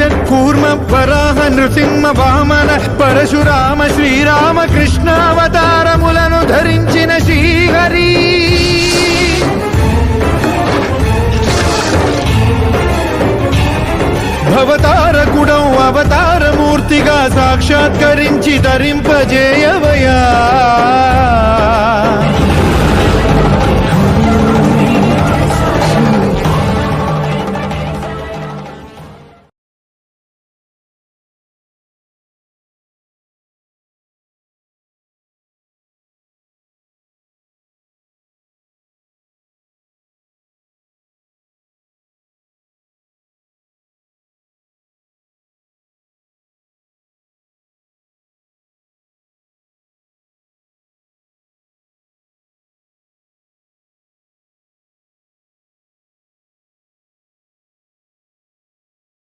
మత్స్య కూర్మ వరాహ నృసింహ వామన పరశురామ శ్రీరామ కృష్ణావతారములను ధరించిన శ్రీహరి. భవతారకుడం అవతారమూర్తిగా సాక్షాత్కరించి ధరింపజేయవయా